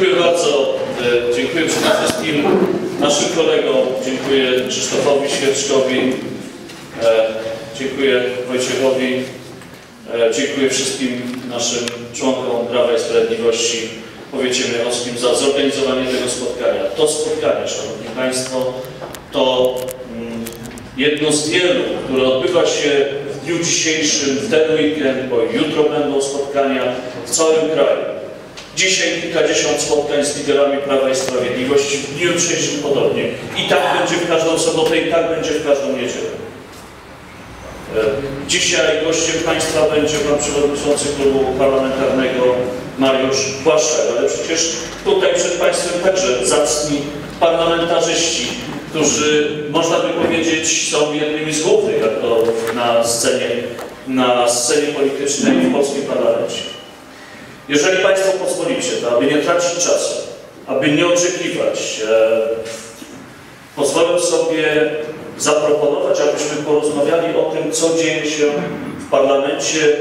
Dziękuję bardzo. E, Dziękuję przede wszystkim naszym kolegom. Dziękuję Krzysztofowi Świerczkowi. E, Dziękuję Wojciechowi. E, Dziękuję wszystkim naszym członkom Prawa i Sprawiedliwości w powiecie mielowskim za zorganizowanie tego spotkania. To spotkanie, Szanowni Państwo, to mm, jedno z wielu, które odbywa się w dniu dzisiejszym, w ten weekend, bo jutro będą spotkania w całym kraju. Dzisiaj kilkadziesiąt spotkań z liderami Prawa i Sprawiedliwości, w dniu jutrzejszym podobnie. I tak będzie w każdą sobotę, i tak będzie w każdą niedzielę. E, Dzisiaj gościem Państwa będzie Pan Przewodniczący Klubu Parlamentarnego Mariusz Błaszczak, ale przecież tutaj przed Państwem także zacni parlamentarzyści, którzy można by powiedzieć są jednymi z głównych to na scenie, na scenie politycznej w polskim parlamencie. Jeżeli Państwo pozwolicie, to aby nie tracić czasu, aby nie oczekiwać, e, pozwolę sobie zaproponować, abyśmy porozmawiali o tym, co dzieje się w parlamencie,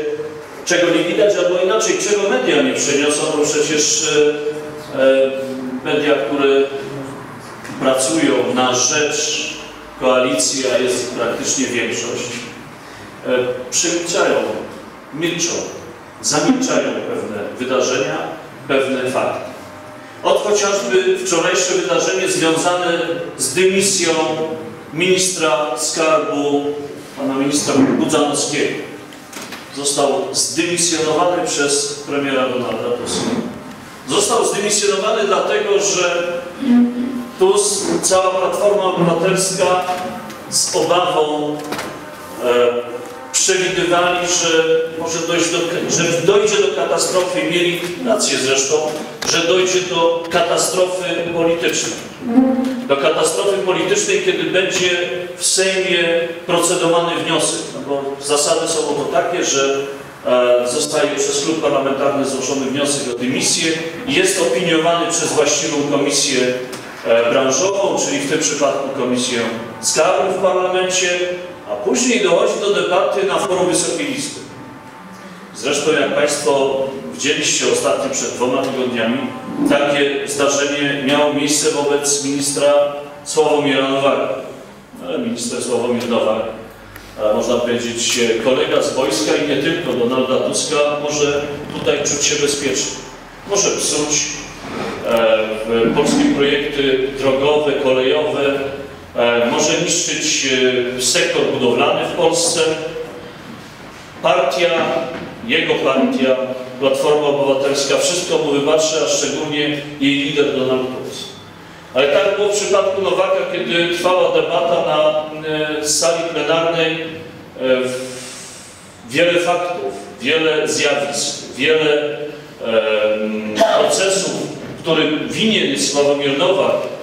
czego nie widać, albo inaczej, czego media nie przyniosą, bo przecież e, e, media, które pracują na rzecz koalicji, a jest praktycznie większość, przemilczają, milczą, zamilczają pewne wydarzenia, pewne fakty. Od chociażby wczorajsze wydarzenie związane z dymisją ministra skarbu, pana ministra Budzanowskiego. Został zdymisjonowany przez premiera Donalda Tuska. Został zdymisjonowany dlatego, że Tusk, cała Platforma Obywatelska z obawą e, przewidywali, że może dojść do, że dojdzie do katastrofy, mieli rację zresztą, że dojdzie do katastrofy politycznej. Do katastrofy politycznej, kiedy będzie w Sejmie procedowany wniosek. No bo zasady są oto takie, że e, zostaje przez klub parlamentarny złożony wniosek o dymisję, jest opiniowany przez właściwą komisję e, branżową, czyli w tym przypadku komisję skarbu w parlamencie, a później dochodzi do debaty na forum Wysokiej Izby. Zresztą, jak Państwo widzieliście ostatnio przed dwoma tygodniami, takie zdarzenie miało miejsce wobec ministra Sławomira Nowaka. Ale minister Sławomir Nowak, można powiedzieć kolega z wojska i nie tylko Donalda Tuska, może tutaj czuć się bezpiecznie. Może psuć e, polskie projekty drogowe, kolejowe, może niszczyć e, sektor budowlany w Polsce. Partia, jego partia, Platforma Obywatelska, wszystko mu wybaczy, a szczególnie jej lider Donald Tusk. Ale tak było w przypadku Nowaka, kiedy trwała debata na e, sali plenarnej. E, wiele faktów, wiele zjawisk, wiele e, procesów, którym winien jest Sławomir Nowak, e,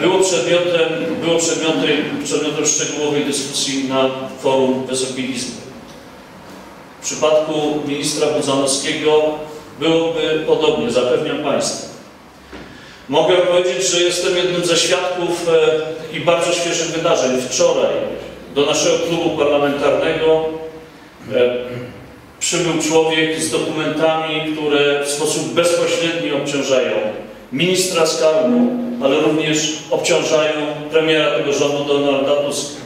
było przedmiotem, było przedmiotem, przedmiotem szczegółowej dyskusji na forum Wysokiej Izby. W przypadku ministra Budzanowskiego byłoby podobnie, zapewniam Państwa. Mogę powiedzieć, że jestem jednym ze świadków e, i bardzo świeżych wydarzeń. Wczoraj do naszego klubu parlamentarnego e, przybył człowiek z dokumentami, które w sposób bezpośredni obciążają ministra skarbu, ale również obciążają premiera tego rządu Donalda Tuska.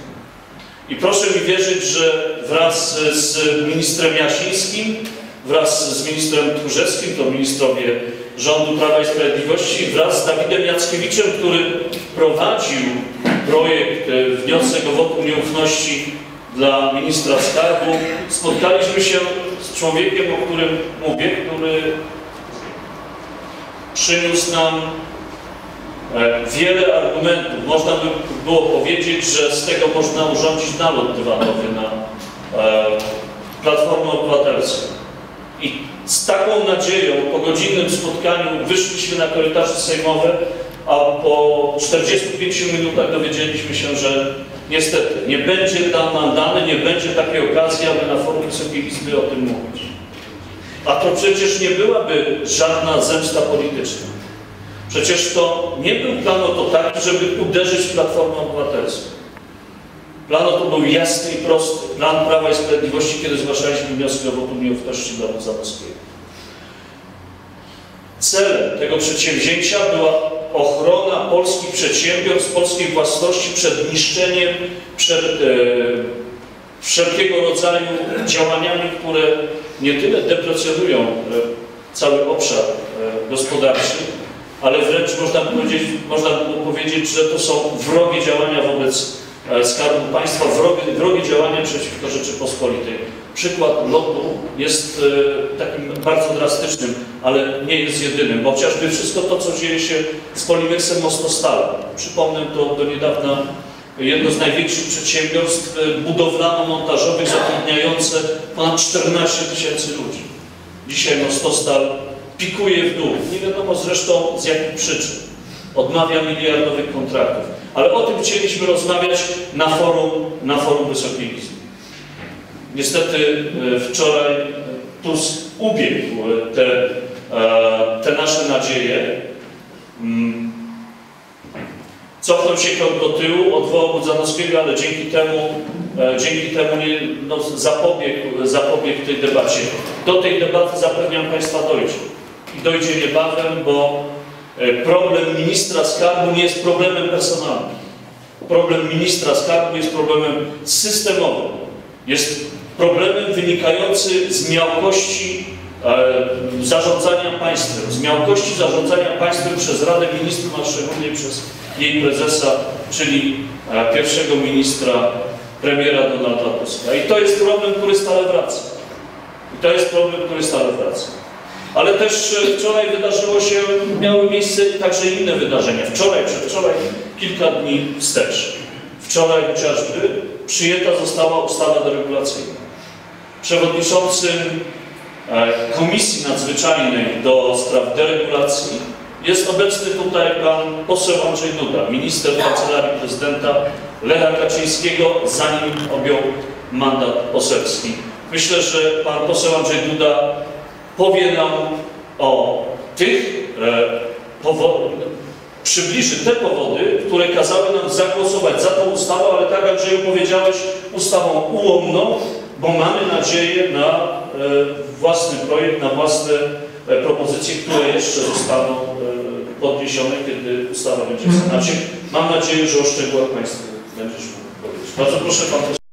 I proszę mi wierzyć, że wraz z ministrem Jasińskim, wraz z ministrem Tchórzewskim, to ministrowie rządu Prawa i Sprawiedliwości, wraz z Dawidem Jackiewiczem, który prowadził projekt, e, wniosek o wotum nieufności dla ministra skarbu, spotkaliśmy się z człowiekiem, o którym mówię, który przyniósł nam e, wiele argumentów. Można by było powiedzieć, że z tego można urządzić nalot dywanowy na e, Platformę Obywatelską. I z taką nadzieją po godzinnym spotkaniu wyszliśmy na korytarze sejmowe, a po 45 minutach dowiedzieliśmy się, że niestety nie będzie nam dane, nie będzie takiej okazji, aby na forum Wysokiej Izby o tym mówić. A to przecież nie byłaby żadna zemsta polityczna. Przecież to nie był plan to taki, żeby uderzyć w Platformę Obywatelską. Plan to był jasny i prosty. Plan Prawa i Sprawiedliwości, kiedy zgłaszaliśmy wnioski o wotum nieufności dla Budzanowskiego. celem tego przedsięwzięcia była ochrona polskich przedsiębiorstw, polskiej własności przed niszczeniem, przed e, wszelkiego rodzaju działaniami, które nie tyle deprecjonują e, cały obszar e, gospodarczy, ale wręcz można powiedzieć, można powiedzieć, że to są wrogie działania wobec e, Skarbu Państwa, wrogie, wrogie działania przeciwko Rzeczypospolitej. Przykład lotu jest takim bardzo drastycznym, ale nie jest jedynym, bo chociażby wszystko to, co dzieje się z Polimeksem Mostostal. Przypomnę to do niedawna jedno z największych przedsiębiorstw e, budowlano-montażowych zatrudniające ponad 14 tysięcy ludzi. Dzisiaj Mostostal pikuje w dół. Nie wiadomo zresztą z jakich przyczyn. Odmawia miliardowych kontraktów. Ale o tym chcieliśmy rozmawiać na forum, na forum Wysokiej Izby. Niestety e, wczoraj e, Tusk ubiegł te, te nasze nadzieje. Cofnął się krok do tyłu, odwołał Budzanowskiego, ale dzięki temu, e, dzięki temu nie, no, zapobiegł, zapobiegł tej debacie. Do tej debaty zapewniam Państwa dojdzie. I dojdzie niebawem, bo e, problem ministra skarbu nie jest problemem personalnym. Problem ministra skarbu jest problemem systemowym. Jest problemem wynikający z miałkości zarządzania państwem, z miałkości zarządzania państwem przez Radę Ministrów, a szczególnie przez jej prezesa, czyli e, pierwszego ministra, premiera Donalda Tuska. I to jest problem, który stale wraca. I to jest problem, który stale wraca. Ale też e, wczoraj wydarzyło się, miały miejsce także inne wydarzenia. Wczoraj, przedwczoraj, kilka dni wstecz. Wczoraj chociażby przyjęta została ustawa deregulacyjna. Przewodniczącym e, Komisji Nadzwyczajnej do spraw deregulacji jest obecny tutaj pan poseł Andrzej Duda, minister Kancelarii Prezydenta Lecha Kaczyńskiego, zanim objął mandat poselski. Myślę, że pan poseł Andrzej Duda powie nam o tych e, powodach, przybliży te powody, które kazały nam zagłosować za tą ustawą, ale tak Andrzeju powiedziałeś, ustawą ułomną, bo mamy nadzieję na e, własny projekt, na własne e, propozycje, które jeszcze zostaną e, podniesione, kiedy ustawa będzie w Senacie. Mam nadzieję, że o szczegółach Państwu będziesz mógł powiedzieć. Bardzo proszę Pan.